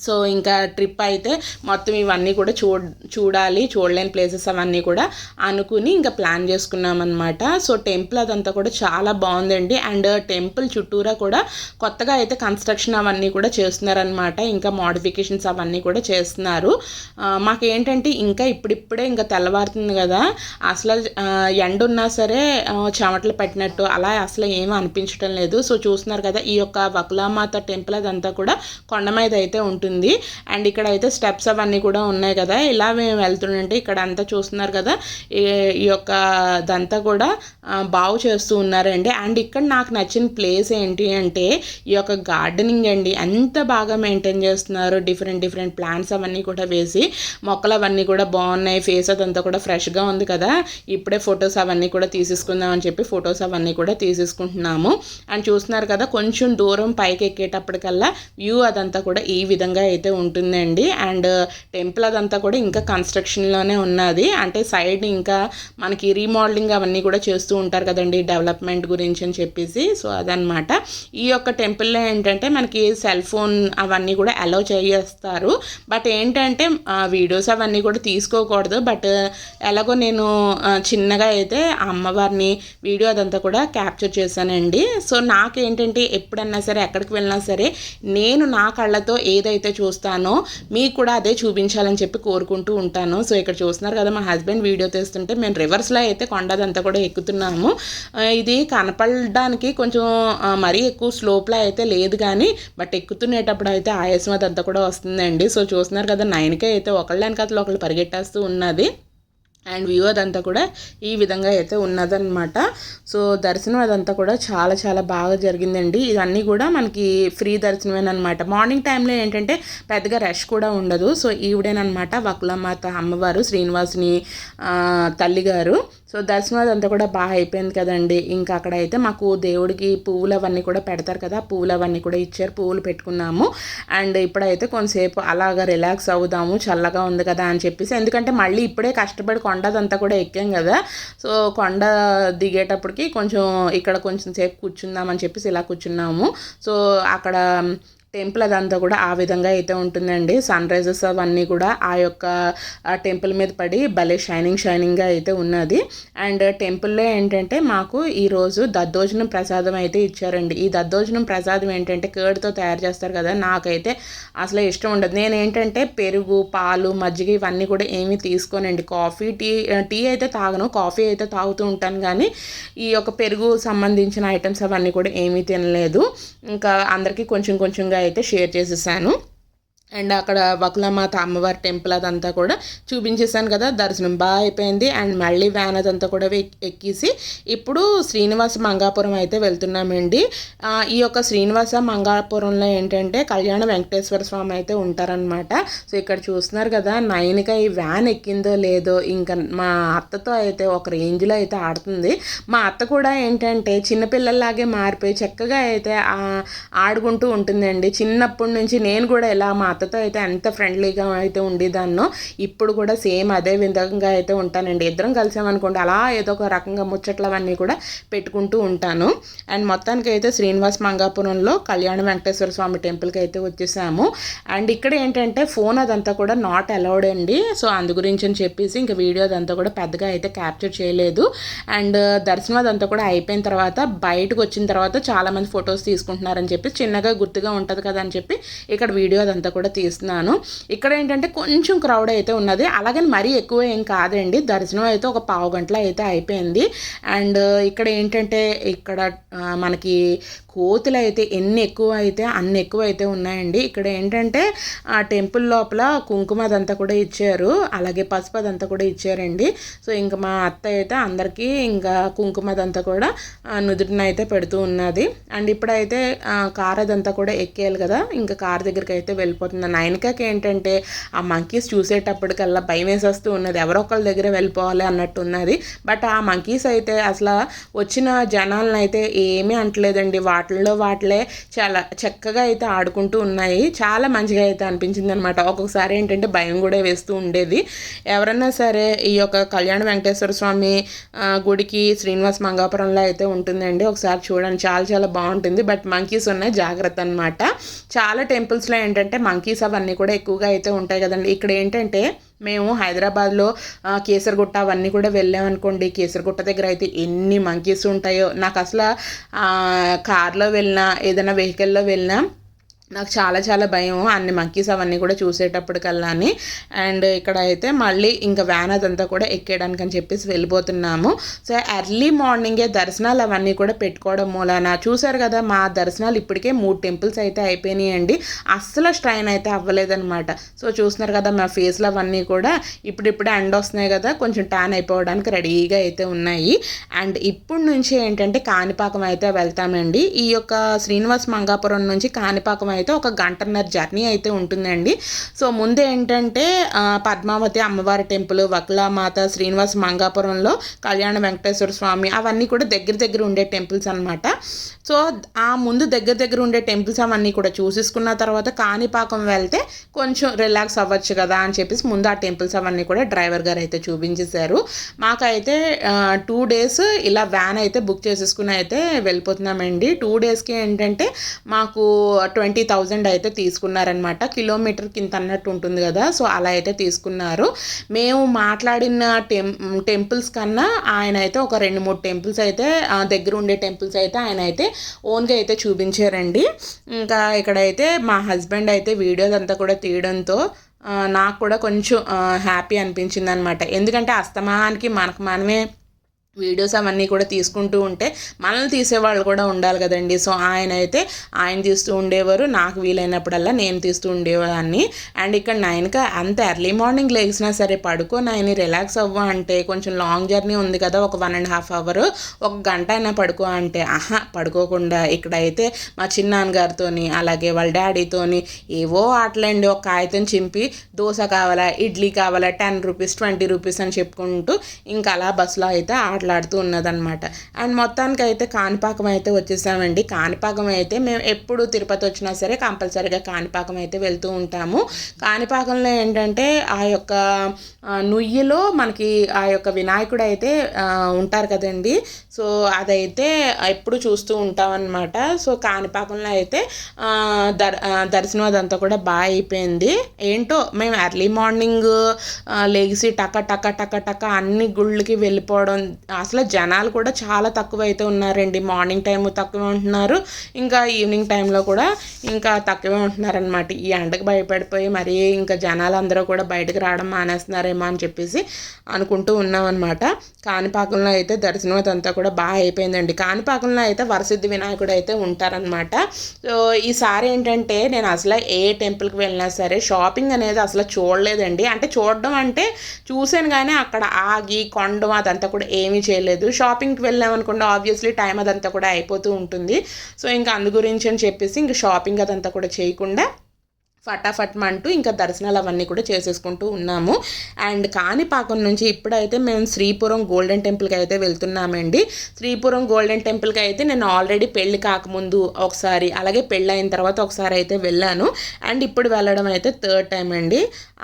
సో ఇంకా ట్రిప్ అయితే మొత్తం ఇవన్నీ కూడా చూ చూడాలి చూడలేని ప్లేసెస్ అవన్నీ కూడా అనుకుని ఇంకా ప్లాన్ చేసుకున్నాం అనమాట సో టెంపుల్ అదంతా కూడా చాలా బాగుందండి. అండ్ టెంపుల్ చుట్టూరా కూడా కొత్తగా అయితే కన్స్ట్రక్షన్ అవన్నీ కూడా చేస్తున్నారనమాట ఇంకా మోడిఫికేషన్స్ అవన్నీ కూడా చేస్తున్నారు. మాకేంటంటే ఇంకా ఇప్పుడిప్పుడే ఇంకా తెల్లవారుతుంది కదా. అసలు ఎండ ఉన్నా సరే చెమటలు పెట్టినట్టు అలా అసలు ఏమీ అనిపించడం లేదు. సో చూస్తున్నారు కదా ఈ యొక్క వకులామాత టెంపుల్ అదంతా కూడా కొండ మీద అయితే ఉంటుంది. ఉంటుంది అండ్ ఇక్కడ అయితే స్టెప్స్ అవన్నీ కూడా ఉన్నాయి కదా. ఇలా మేము వెళ్తుంటే ఇక్కడ అంతా చూస్తున్నారు కదా. ఈ యొక్క దంతా కూడా బాగు చేస్తూ ఉన్నారండి. అండ్ ఇక్కడ నాకు నచ్చిన ప్లేస్ ఏంటి అంటే ఈ యొక్క గార్డెనింగ్ అండి. ఎంత బాగా మెయింటైన్ చేస్తున్నారు డిఫరెంట్ డిఫరెంట్ ప్లాంట్స్ అవన్నీ కూడా వేసి మొక్కలు అవన్నీ కూడా బాగున్నాయి. ఫేస్ అదంతా కూడా ఫ్రెష్గా ఉంది కదా. ఇప్పుడే ఫొటోస్ అవన్నీ కూడా తీసేసుకుందాం అని చెప్పి ఫొటోస్ అవన్నీ కూడా తీసేసుకుంటున్నాము. అండ్ చూస్తున్నారు కదా కొంచెం దూరం పైకి ఎక్కేటప్పటికల్లా వ్యూ అదంతా కూడా ఈ విధంగా విధంగా అయితే ఉంటుందండి. అండ్ టెంపుల్ అదంతా కూడా ఇంకా కన్స్ట్రక్షన్లోనే ఉన్నది. అంటే సైడ్ ఇంకా మనకి రీమోడలింగ్ అవన్నీ కూడా చేస్తూ ఉంటారు కదండి డెవలప్మెంట్ గురించి అని చెప్పేసి. సో అదనమాట ఈ యొక్క టెంపుల్లో ఏంటంటే మనకి సెల్ ఫోన్ అవన్నీ కూడా అలౌ చేస్తారు. బట్ ఏంటంటే వీడియోస్ అవన్నీ కూడా తీసుకోకూడదు. బట్ ఎలాగో నేను చిన్నగా అయితే అమ్మవారిని వీడియో అదంతా కూడా క్యాప్చర్ చేశానండి. సో నాకేంటంటే ఎప్పుడన్నా సరే ఎక్కడికి వెళ్ళినా సరే నేను నా కళ్ళతో ఏదైతే ఏదైతే చూస్తానో. మీకు కూడా అదే చూపించాలని చెప్పి కోరుకుంటూ ఉంటాను. సో ఇక్కడ చూస్తున్నారు కదా మా హస్బెండ్ వీడియో తీస్తుంటే మేము రివర్స్లో అయితే కొండదంతా కూడా ఎక్కుతున్నాము. ఇది కనపడడానికి కొంచెం మరీ ఎక్కువ స్లోప్లో అయితే లేదు కానీ బట్ ఎక్కుతునేటప్పుడు అయితే ఆయాసం అదంతా కూడా వస్తుందండి. సో చూస్తున్నారు కదా నైన్కే అయితే ఒకళ్ళ కథలు ఒకళ్ళు పరిగెట్టేస్తూ ఉన్నది. అండ్ వ్యూ అదంతా కూడా ఈ విధంగా అయితే ఉన్నదనమాట సో దర్శనం అదంతా కూడా చాలా చాలా బాగా జరిగిందండి. ఇవన్నీ కూడా మనకి ఫ్రీ దర్శనమేనమాట మార్నింగ్ టైంలో ఏంటంటే పెద్దగా రష్ కూడా ఉండదు. సో ఈవిడేనమాట వకులమాత అమ్మవారు శ్రీనివాసుని తల్లిగారు. సో దర్శనం అదంతా కూడా బాగా అయిపోయింది కదండి. ఇంకా అక్కడ అయితే మాకు దేవుడికి పువ్వులు అవన్నీ కూడా పెడతారు కదా పువ్వులు అవన్నీ కూడా ఇచ్చారు పువ్వులు పెట్టుకున్నాము. అండ్ ఇప్పుడైతే కొంతసేపు అలాగా రిలాక్స్ అవుదాము చల్లగా ఉంది కదా అని చెప్పేసి ఎందుకంటే మళ్ళీ ఇప్పుడే కష్టపడి కొండదంతా కూడా ఎక్కాం కదా. సో కొండ దిగేటప్పటికి కొంచెం ఇక్కడ కొంచెం సేపు కూర్చుందామని చెప్పేసి ఇలా కూర్చున్నాము. సో అక్కడ టెంపుల్ అదంతా కూడా ఆ విధంగా అయితే ఉంటుందండి. సన్ రైజెస్ అవన్నీ కూడా ఆ యొక్క టెంపుల్ మీద పడి భలే షైనింగ్ షైనింగ్గా అయితే ఉన్నది. అండ్ టెంపుల్లో ఏంటంటే మాకు ఈరోజు దద్దోజనం ప్రసాదం అయితే ఇచ్చారండి. ఈ దద్దోజనం ప్రసాదం ఏంటంటే కర్డ్తో తయారు చేస్తారు కదా నాకైతే అసలు ఇష్టం ఉండదు. నేను ఏంటంటే పెరుగు పాలు మజ్జిగ ఇవన్నీ కూడా ఏమీ తీసుకోనండి. కాఫీ టీ టీ అయితే తాగను కాఫీ అయితే తాగుతూ ఉంటాను కానీ ఈ యొక్క పెరుగు సంబంధించిన ఐటమ్స్ అవన్నీ కూడా ఏమీ తినలేదు. ఇంకా అందరికీ కొంచెం కొంచెంగా అయితే షేర్ చేసేసాను. అండ్ అక్కడ వకులమాత అమ్మవారి టెంపుల్ అదంతా కూడా చూపించేశాను కదా దర్శనం బాగా అయిపోయింది. అండ్ మళ్ళీ వ్యాన్ అదంతా కూడా ఎక్కేసి ఇప్పుడు శ్రీనివాస మంగాపురం అయితే వెళ్తున్నామండి. ఈ యొక్క శ్రీనివాస మంగాపురంలో ఏంటంటే కళ్యాణ వెంకటేశ్వర స్వామి అయితే ఉంటారనమాట సో ఇక్కడ చూస్తున్నారు కదా నైన్కి ఈ వ్యాన్ ఎక్కిందో లేదో ఇంకా మా అత్తతో అయితే ఒక రేంజ్లో అయితే ఆడుతుంది. మా అత్త కూడా ఏంటంటే చిన్నపిల్లల్లాగే మారిపోయి చక్కగా అయితే ఆడుకుంటూ ఉంటుందండి. చిన్నప్పటి నుంచి నేను కూడా ఇలా మా అత్తతో అయితే ఎంత ఫ్రెండ్లీగా అయితే ఉండేదాన్నో ఇప్పుడు కూడా సేమ్ అదే విధంగా అయితే ఉంటానండి. ఇద్దరం కలిసామనుకోండి అలా ఏదో ఒక రకంగా ముచ్చట్లవన్నీ కూడా పెట్టుకుంటూ ఉంటాను. అండ్ మొత్తానికి అయితే శ్రీనివాస్ మంగాపురంలో కళ్యాణ వెంకటేశ్వర స్వామి టెంపుల్కి అయితే వచ్చేసాము. అండ్ ఇక్కడ ఏంటంటే ఫోన్ అదంతా కూడా నాట్ అలౌడ్ అండి. సో అందు గురించి అని చెప్పేసి ఇంకా వీడియో అదంతా కూడా పెద్దగా అయితే క్యాప్చర్ చేయలేదు. అండ్ దర్శనం అదంతా కూడా అయిపోయిన తర్వాత బయటకు వచ్చిన తర్వాత చాలామంది ఫొటోస్ తీసుకుంటున్నారని చెప్పి చిన్నగా గుర్తుగా ఉంటుంది కదా అని చెప్పి ఇక్కడ వీడియో అదంతా కూడా తీస్తున్నాను. ఇక్కడ ఏంటంటే కొంచెం క్రౌడ్ అయితే ఉన్నది. అలాగని మరీ ఎక్కువ ఏం కాదండి. దర్శనం అయితే ఒక పావు గంటలో అయితే అయిపోయింది. అండ్ ఇక్కడ ఏంటంటే ఇక్కడ మనకి కోతులు అయితే ఎన్ని ఎక్కువ అయితే అన్ని ఎక్కువ అయితే ఉన్నాయండి. ఇక్కడ ఏంటంటే ఆ టెంపుల్ లోపల కుంకుమ అదంతా కూడా ఇచ్చారు. అలాగే పసుపు అదంతా కూడా ఇచ్చారండి. సో ఇంకా మా అత్త అయితే అందరికీ ఇంకా కుంకుమ అదంతా కూడా నుదుటిన అయితే పెడుతూ ఉన్నది. అండ్ ఇప్పుడైతే కార్ అదంతా కూడా ఎక్కేయాలి కదా. ఇంకా కార్ దగ్గరికి అయితే వెళ్ళిపోతుంది. నైన్కాకి ఏంటంటే ఆ మంకీస్ చూసేటప్పటికల్లా భయం వేసేస్తూ ఉన్నది. ఎవరో ఒకళ్ళ దగ్గర వెళ్ళిపోవాలి అన్నట్టు ఉన్నది. బట్ ఆ మంకీస్ అయితే అసలు వచ్చిన జనాలను అయితే ఏమీ అంటలేదండి. వాటి వాటిల్లో వాటిలే చాలా చక్కగా అయితే ఆడుకుంటూ ఉన్నాయి. చాలా మంచిగా అయితే అనిపించింది అనమాట ఒక్కొక్కసారి ఏంటంటే భయం కూడా వేస్తూ ఉండేది. ఎవరన్నా సరే ఈ యొక్క కళ్యాణ వెంకటేశ్వర స్వామి గుడికి శ్రీనివాస్ మంగాపురంలో అయితే ఉంటుందండి. ఒకసారి చూడండి. చాలా చాలా బాగుంటుంది. బట్ మంకీస్ ఉన్నాయి. జాగ్రత్త అనమాట చాలా టెంపుల్స్లో ఏంటంటే మంకీస్ అవన్నీ కూడా ఎక్కువగా అయితే ఉంటాయి కదండి. ఇక్కడ ఏంటంటే మేము హైదరాబాద్లో కేసరగుట్ట అవన్నీ కూడా వెళ్ళామనుకోండి కేసరగుట్ట దగ్గర అయితే ఎన్ని మంకీస్ ఉంటాయో. నాకు అసలు కార్లో వెళ్ళినా ఏదైనా వెహికల్లో వెళ్ళినా నాకు చాలా చాలా భయం అన్ని మంకీస్ అవన్నీ కూడా చూసేటప్పటికల్లాని. అండ్ ఇక్కడ అయితే మళ్ళీ ఇంకా వ్యాన్ అదంతా కూడా ఎక్కేయడానికి అని చెప్పేసి వెళ్ళిపోతున్నాము. సో ఎర్లీ మార్నింగే దర్శనాలు అవన్నీ కూడా పెట్టుకోవడం మూలాన. చూసారు కదా మా దర్శనాలు ఇప్పటికే మూడు టెంపుల్స్ అయితే అయిపోయినాయండి. అస్సలు స్ట్రైన్ అయితే అవ్వలేదన్నమాట. సో చూస్తున్నారు కదా మా ఫేస్లో అవన్నీ కూడా ఇప్పుడిప్పుడే ఎండ వస్తున్నాయి కదా కొంచెం ట్యాన్ అయిపోవడానికి రెడీగా అయితే ఉన్నాయి. అండ్ ఇప్పుడు నుంచి ఏంటంటే కాణిపాకం అయితే వెళ్తామండి. ఈ యొక్క శ్రీనివాస్ మంగాపురం నుంచి కాణిపాకం అయితే ఒక గంటన్నర జర్నీ అయితే ఉంటుందండి. సో ముందు ఏంటంటే పద్మావతి అమ్మవారి టెంపుల్ వక్లామాత శ్రీనివాస మంగాపురంలో కళ్యాణ వెంకటేశ్వర స్వామి అవన్నీ కూడా దగ్గర దగ్గర ఉండే టెంపుల్స్ అనమాట సో ఆ ముందు దగ్గర దగ్గర ఉండే టెంపుల్స్ అవన్నీ కూడా చూసేసుకున్న తర్వాత కాణిపాకం వెళ్తే కొంచెం రిలాక్స్ అవ్వచ్చు కదా అని చెప్పేసి ముందు ఆ టెంపుల్స్ అవన్నీ కూడా డ్రైవర్ గారు అయితే చూపించేశారు. మాకైతే టూ డేస్ ఇలా వ్యాన్ అయితే బుక్ చేసేసుకుని అయితే వెళ్ళిపోతున్నామండి. టూ డేస్కి ఏంటంటే మాకు ట్వంటీ థౌజండ్ అయితే తీసుకున్నారనమాట కిలోమీటర్ కింద అన్నట్టు ఉంటుంది కదా. సో అలా అయితే తీసుకున్నారు. మేము మాట్లాడిన టెం టెంపుల్స్ కన్నా ఆయన అయితే ఒక రెండు మూడు టెంపుల్స్ అయితే దగ్గర ఉండే టెంపుల్స్ అయితే ఆయన అయితే ఓన్గా అయితే చూపించారండి. ఇంకా ఇక్కడైతే మా హస్బెండ్ అయితే వీడియోస్ అంతా కూడా తీయడంతో నాకు కూడా కొంచెం హ్యాపీ అనిపించింది అనమాట ఎందుకంటే అస్తమానికి మనకు మనమే వీడియోస్ అవన్నీ కూడా తీసుకుంటూ ఉంటే మనల్ని తీసేవాళ్ళు కూడా ఉండాలి కదండి. సో ఆయన అయితే ఆయన తీస్తూ ఉండేవారు నాకు వీలైనప్పుడల్లా నేను తీస్తూ ఉండేవాడిని అండ్ ఇక్కడ నైన్కి అంత ఎర్లీ మార్నింగ్ లేచినా సరే పడుకో నాయని రిలాక్స్ అవ్వ అంటే కొంచెం లాంగ్ జర్నీ ఉంది కదా ఒక వన్ అండ్ హాఫ్ అవర్ ఒక గంట అయినా పడుకో అంటే ఆహా పడుకోకుండా ఇక్కడైతే మా చిన్నాన్నగారితోని అలాగే వాళ్ళ డాడీతోని ఏవో ఆటలండి ఒక కాగితం చింపి దోశ కావాలా ఇడ్లీ కావాలా టెన్ రూపీస్ ట్వంటీ రూపీస్ అని చెప్పుకుంటూ ఇంకా అలా బస్సులో అయితే ఆటలు మాట్లాడుతూ ఉన్నదనమాట అండ్ మొత్తానికి అయితే కాణిపాకం అయితే వచ్చేసామండి. కాణిపాకం అయితే మేము ఎప్పుడు తిరుపతి వచ్చినా సరే కంపల్సరీగా కాణిపాకం అయితే వెళ్తూ ఉంటాము. కాణిపాకంలో ఏంటంటే ఆ యొక్క నుయ్యిలో మనకి ఆ యొక్క వినాయకుడు అయితే ఉంటారు కదండి. సో అదైతే ఎప్పుడు చూస్తూ ఉంటామన్నమాట. సో కాణిపాకంలో అయితే దర్ దర్శనం అదంతా కూడా బాగా అయిపోయింది. ఏంటో మేము ఎర్లీ మార్నింగ్ లేచి టక టక టక టక అన్ని గుళ్ళకి వెళ్ళిపోవడం అసలు జనాలు కూడా చాలా తక్కువ అయితే ఉన్నారండి. మార్నింగ్ టైం తక్కువ ఉంటున్నారు. ఇంకా ఈవినింగ్ టైంలో కూడా ఇంకా తక్కువే ఉంటున్నారనమాట ఈ ఎండకు భయపడిపోయి మరీ ఇంకా జనాలు అందరూ కూడా బయటకు రావడం మానేస్తున్నారేమో అని చెప్పేసి అనుకుంటూ ఉన్నామన్నమాట. కాణిపాకంలో అయితే దర్శనం అదంతా కూడా బాగా అయిపోయిందండి. కాణిపాకంలో అయితే వరసిద్ధి వినాయకుడు అయితే ఉంటారనమాట సో ఈసారి ఏంటంటే నేను అసలు ఏ టెంపుల్కి వెళ్ళినా సరే షాపింగ్ అనేది అసలు చూడలేదండి. అంటే చూడడం అంటే చూశాను కానీ అక్కడ ఆగి కొండం అదంతా కూడా ఏమీ చేయలేదు. షాపింగ్కి వెళ్ళామనుకోండి ఆబ్వియస్లీ టైం అదంతా కూడా అయిపోతూ ఉంటుంది. సో ఇంకా అందు గురించి అని చెప్పేసి ఇంకా షాపింగ్ అదంతా కూడా చేయకుండా ఫటాఫట్ అంటూ ఇంకా దర్శనాలు అవన్నీ కూడా చేసేసుకుంటూ ఉన్నాము. అండ్ కాణిపాకం నుంచి ఇప్పుడైతే మేము శ్రీపురం గోల్డెన్ టెంపుల్కి అయితే వెళ్తున్నామండి. శ్రీపురం గోల్డెన్ టెంపుల్కి అయితే నేను ఆల్రెడీ పెళ్ళి కాకముందు ఒకసారి అలాగే పెళ్ళి అయిన తర్వాత ఒకసారి అయితే వెళ్ళాను. అండ్ ఇప్పుడు వెళ్ళడం అయితే థర్డ్ టైం అండి.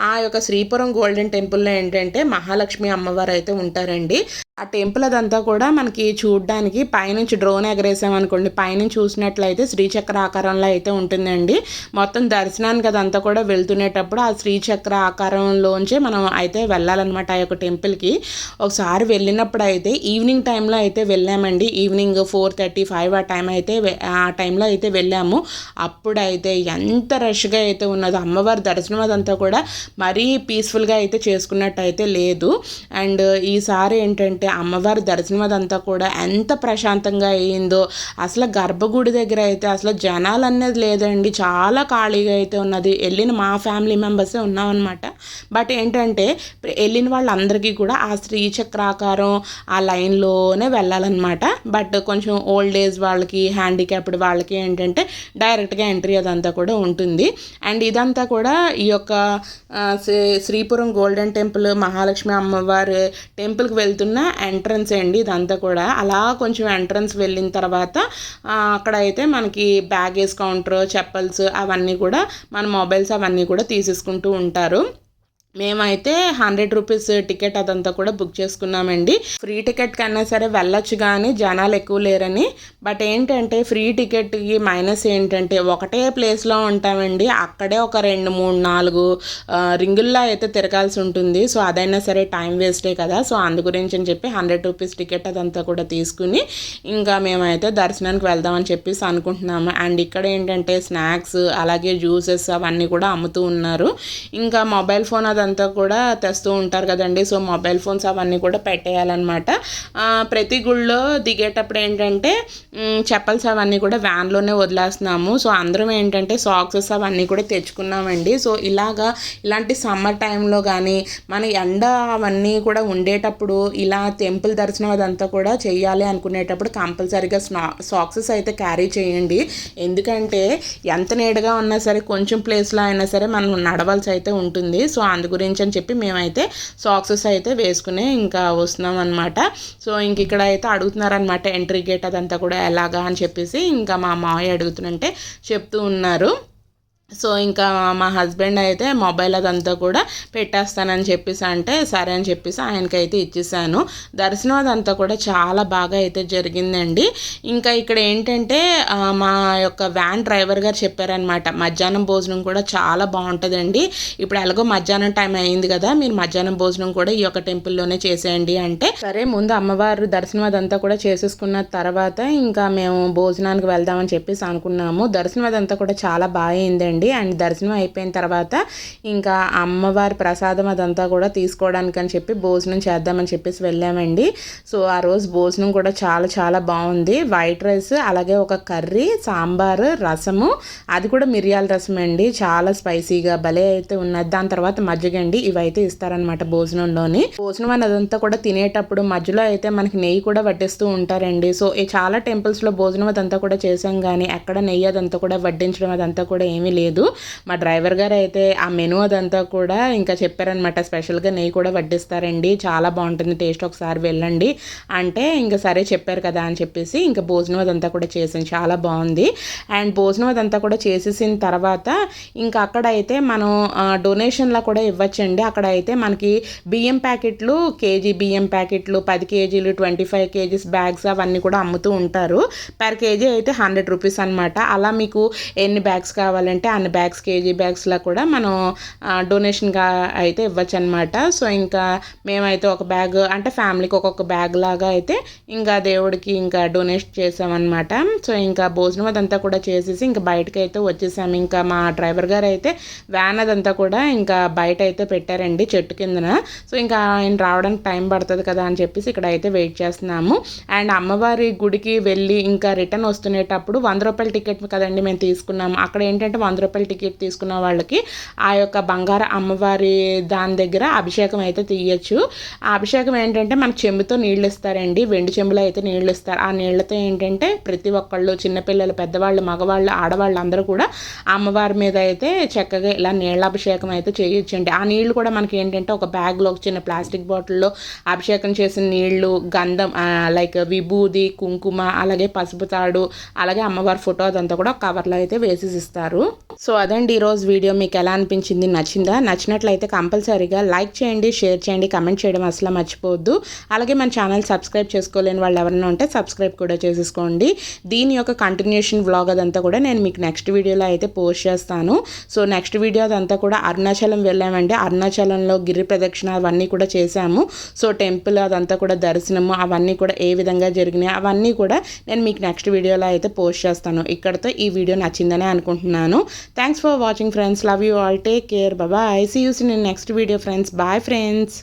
ఆ యొక్క శ్రీపురం గోల్డెన్ టెంపుల్లో ఏంటంటే మహాలక్ష్మి అమ్మవారు అయితే ఉంటారండి. ఆ టెంపుల్ అదంతా కూడా మనకి చూడడానికి పైనుంచి డ్రోన్ ఎగరేసామనుకోండి పైనుంచి చూసినట్లయితే శ్రీచక్ర ఆకారంలో అయితే ఉంటుందండి. మొత్తం దర్శనానికి అదంతా కూడా వెళ్తునేటప్పుడు ఆ శ్రీచక్ర ఆకారంలోంచే మనం అయితే వెళ్ళాలన్నమాట ఆ యొక్క టెంపుల్కి. ఒకసారి వెళ్ళినప్పుడు అయితే ఈవినింగ్ టైంలో అయితే వెళ్ళామండి. ఈవినింగ్ ఫోర్ థర్టీ ఫైవ్ ఆ టైం అయితే ఆ టైంలో అయితే వెళ్ళాము. అప్పుడైతే ఎంత రష్గా అయితే ఉన్నదో అమ్మవారి దర్శనం అదంతా కూడా మరీ పీస్ఫుల్గా అయితే చేసుకున్నట్టు అయితే లేదు. అండ్ ఈసారి ఏంటంటే అంటే అమ్మవారి దర్శనం అదంతా కూడా ఎంత ప్రశాంతంగా అయ్యిందో అసలు గర్భగుడి దగ్గర అయితే అసలు జనాలు అనేది లేదండి. చాలా ఖాళీగా అయితే ఉన్నది. వెళ్ళిన మా ఫ్యామిలీ మెంబర్సే ఉన్నామన్నమాట. బట్ ఏంటంటే వెళ్ళిన వాళ్ళందరికీ కూడా ఆ స్త్రీ చక్రాకారం ఆ లైన్లోనే వెళ్ళాలన్నమాట. బట్ కొంచెం ఓల్డ్ ఏజ్ వాళ్ళకి హ్యాండిక్యాప్డ్ వాళ్ళకి ఏంటంటే డైరెక్ట్గా ఎంట్రీ అదంతా కూడా ఉంటుంది. అండ్ ఇదంతా కూడా ఈ యొక్క శ్రీపురం గోల్డెన్ టెంపుల్ మహాలక్ష్మి అమ్మవారి టెంపుల్కి వెళ్తున్న ఎంట్రన్స్ అండి ఇదంతా కూడా. అలా కొంచెం ఎంట్రన్స్ వెళ్ళిన తర్వాత అక్కడ అయితే మనకి బ్యాగేజ్ కౌంటర్ చెప్పల్స్ అవన్నీ కూడా మన మొబైల్స్ అవన్నీ కూడా తీసేసుకుంటూ ఉంటారు. మేమైతే హండ్రెడ్ రూపీస్ టికెట్ అదంతా కూడా బుక్ చేసుకున్నామండి. ఫ్రీ టికెట్ కన్నా సరే వెళ్ళొచ్చు కానీ జనాలు ఎక్కువ లేరని. బట్ ఏంటంటే ఫ్రీ టికెట్కి మైనస్ ఏంటంటే ఒకటే ప్లేస్లో ఉంటామండి. అక్కడే ఒక రెండు మూడు నాలుగు రింగుల్లో అయితే తిరగాల్సి ఉంటుంది. సో అదైనా సరే టైం వేస్టే కదా. సో అందు గురించి అని చెప్పి హండ్రెడ్ రూపీస్ టికెట్ అదంతా కూడా తీసుకుని ఇంకా మేమైతే దర్శనానికి వెళ్దామని చెప్పేసి అనుకుంటున్నాము. అండ్ ఇక్కడ ఏంటంటే స్నాక్స్ అలాగే జ్యూసెస్ అవన్నీ కూడా అమ్ముతూ ఉన్నారు. ఇంకా మొబైల్ ఫోన్ అదంతా అదంతా కూడా తెస్తూ ఉంటారు కదండి. సో మొబైల్ ఫోన్స్ అవన్నీ కూడా పెట్టేయాలన్నమాట. ప్రతి గుళ్ళో దిగేటప్పుడు ఏంటంటే చెప్పల్స్ అవన్నీ కూడా వ్యాన్లోనే వదిలేస్తున్నాము. సో అందరం ఏంటంటే సాక్సెస్ అవన్నీ కూడా తెచ్చుకున్నామండి. సో ఇలాగా ఇలాంటి సమ్మర్ టైంలో కానీ మన ఎండ అవన్నీ కూడా ఉండేటప్పుడు ఇలా టెంపుల్ దర్శనం అదంతా కూడా చేయాలి అనుకునేటప్పుడు కంపల్సరీగా స్నా సాక్సెస్ అయితే క్యారీ చేయండి. ఎందుకంటే ఎంత నీడగా ఉన్నా సరే కొంచెం ప్లేస్లో అయినా సరే మనం నడవాల్సి అయితే ఉంటుంది. సో అందుకు గురించి అని చెప్పి మేమైతే సాక్సెస్ అయితే వేసుకునే ఇంకా వస్తున్నాం అనమాట సో ఇంక ఇక్కడ అయితే అడుగుతున్నారనమాట ఎంట్రీ గేట్ అదంతా కూడా ఎలాగా అని చెప్పేసి ఇంకా మా మావయ్య అడుగుతుంటే చెప్తూ ఉన్నారు. సో ఇంకా మా హస్బెండ్ అయితే మొబైల్ అదంతా కూడా పెట్టేస్తానని చెప్పేసి అంటే సరే అని చెప్పేసి ఆయనకైతే ఇచ్చేసాను. దర్శనం అదంతా కూడా చాలా బాగా అయితే జరిగిందండి. ఇంకా ఇక్కడ ఏంటంటే మా యొక్క వ్యాన్ డ్రైవర్ గారు చెప్పారనమాట మధ్యాహ్నం భోజనం కూడా చాలా బాగుంటుందండి. ఇప్పుడు ఎలాగో మధ్యాహ్నం టైం అయింది కదా మీరు మధ్యాహ్నం భోజనం కూడా ఈ యొక్క టెంపుల్లోనే చేసేయండి అంటే. సరే ముందు అమ్మవారు దర్శనం అదంతా కూడా చేసేసుకున్న తర్వాత ఇంకా మేము భోజనానికి వెళ్దామని చెప్పేసి అనుకున్నాము. దర్శనం అదంతా కూడా చాలా బాగా అయిందండి. అండి. అండ్ దర్శనం అయిపోయిన తర్వాత ఇంకా అమ్మవారి ప్రసాదం అదంతా కూడా తీసుకోవడానికి అని చెప్పి భోజనం చేద్దామని చెప్పేసి వెళ్ళామండి. సో ఆ రోజు భోజనం కూడా చాలా చాలా బాగుంది. వైట్ రైస్ అలాగే ఒక కర్రీ సాంబారు రసము. అది కూడా మిరియాల రసం అండి. చాలా స్పైసీగా భలే అయితే ఉన్నది. దాని తర్వాత మజ్జిగండి. ఇవైతే ఇస్తారనమాట భోజనంలోని. భోజనం అదంతా కూడా తినేటప్పుడు మధ్యలో అయితే మనకి నెయ్యి కూడా వడ్డిస్తూ ఉంటారండి. సో చాలా టెంపుల్స్లో భోజనం అదంతా కూడా చేసాం కానీ ఎక్కడ నెయ్యి అదంతా కూడా వడ్డించడం అదంతా కూడా ఏమీ లేదు. లేదు. మా డ్రైవర్ గారు అయితే ఆ మెనూ అదంతా కూడా ఇంకా చెప్పారనమాట స్పెషల్గా నెయ్యి కూడా వడ్డిస్తారండి. చాలా బాగుంటుంది. టేస్ట్ ఒకసారి వెళ్ళండి. అంటే ఇంకా సరే చెప్పారు కదా అని చెప్పేసి ఇంకా భోజనం అదంతా కూడా చేసాను చాలా బాగుంది. అండ్ భోజనం అదంతా కూడా చేసేసిన తర్వాత ఇంకా అక్కడ అయితే మనం డొనేషన్లా కూడా ఇవ్వచ్చండి. అక్కడ అయితే మనకి బియ్యం ప్యాకెట్లు కేజీ బియ్యం ప్యాకెట్లు పది కేజీలు ట్వంటీ ఫైవ్ కేజీస్ బ్యాగ్స్ అవన్నీ కూడా అమ్ముతూ ఉంటారు. పర్ కేజీ అయితే హండ్రెడ్ రూపీస్ అనమాట అలా మీకు ఎన్ని బ్యాగ్స్ కావాలంటే అన్ని బ్యాగ్స్ కేజీ బ్యాగ్స్లో కూడా మనం డొనేషన్గా అయితే ఇవ్వచ్చు అనమాట సో ఇంకా మేమైతే ఒక బ్యాగ్ అంటే ఫ్యామిలీకి ఒక్కొక్క బ్యాగ్ లాగా అయితే ఇంకా దేవుడికి ఇంకా డొనేట్ చేసామన్నమాట. సో ఇంకా భోజనం అదంతా కూడా చేసేసి ఇంకా బయటకు అయితే వచ్చేసాము. ఇంకా మా డ్రైవర్ గారు అయితే వ్యాన్ అదంతా కూడా ఇంకా బయట అయితే పెట్టారండి చెట్టు కిందన. సో ఇంకా ఆయన రావడానికి టైం పడుతుంది కదా అని చెప్పేసి ఇక్కడ అయితే వెయిట్ చేస్తున్నాము. అండ్ అమ్మవారి గుడికి వెళ్ళి ఇంకా రిటర్న్ వస్తునేటప్పుడు వంద రూపాయల టికెట్ కదండి మేము తీసుకున్నాము. అక్కడ ఏంటంటే వంద రూపాయల టికెట్ తీసుకున్న వాళ్ళకి ఆ యొక్క బంగారు అమ్మవారి దాని దగ్గర అభిషేకం అయితే తీయచ్చు. ఆ అభిషేకం ఏంటంటే మనకు చెంబుతో నీళ్ళు ఇస్తారండి. వెండి చెంబులో అయితే నీళ్ళు ఇస్తారు. ఆ నీళ్ళతో ఏంటంటే ప్రతి ఒక్కళ్ళు చిన్నపిల్లలు పెద్దవాళ్ళు మగవాళ్ళు ఆడవాళ్ళు అందరూ కూడా అమ్మవారి మీద అయితే చక్కగా ఇలా నీళ్ళ అభిషేకం అయితే చేయొచ్చండి. ఆ నీళ్ళు కూడా మనకి ఏంటంటే ఒక బ్యాగ్లో ఒక చిన్న ప్లాస్టిక్ బాటిల్లో అభిషేకం చేసిన నీళ్ళు గంధం లైక్ విభూది కుంకుమ అలాగే పసుపు తాడు అలాగే అమ్మవారి ఫోటో అదంతా కూడా కవర్లో అయితే వేసి ఇస్తారు. సో అదండి ఈరోజు వీడియో. మీకు ఎలా అనిపించింది? నచ్చిందా? నచ్చినట్లయితే కంపల్సరీగా లైక్ చేయండి షేర్ చేయండి కమెంట్ చేయడం అసలు మర్చిపోవద్దు. అలాగే మన ఛానల్ సబ్స్క్రైబ్ చేసుకోలేని వాళ్ళు ఎవరైనా ఉంటే సబ్స్క్రైబ్ కూడా చేసేసుకోండి. దీని యొక్క కంటిన్యూషన్ వ్లాగ్ అదంతా కూడా నేను మీకు నెక్స్ట్ వీడియోలో అయితే పోస్ట్ చేస్తాను. సో నెక్స్ట్ వీడియో అదంతా కూడా అరుణాచలం వెళ్ళామండి. అరుణాచలంలో గిరి ప్రదక్షిణ అవన్నీ కూడా చేశాము. సో టెంపుల్ అదంతా కూడా దర్శనము అవన్నీ కూడా ఏ విధంగా జరిగినాయి అవన్నీ కూడా నేను మీకు నెక్స్ట్ వీడియోలో అయితే పోస్ట్ చేస్తాను. ఇక్కడతో ఈ వీడియో నచ్చిందనే అనుకుంటున్నాను. Thanks for watching friends love you all take care bye see yous in next video friends bye friends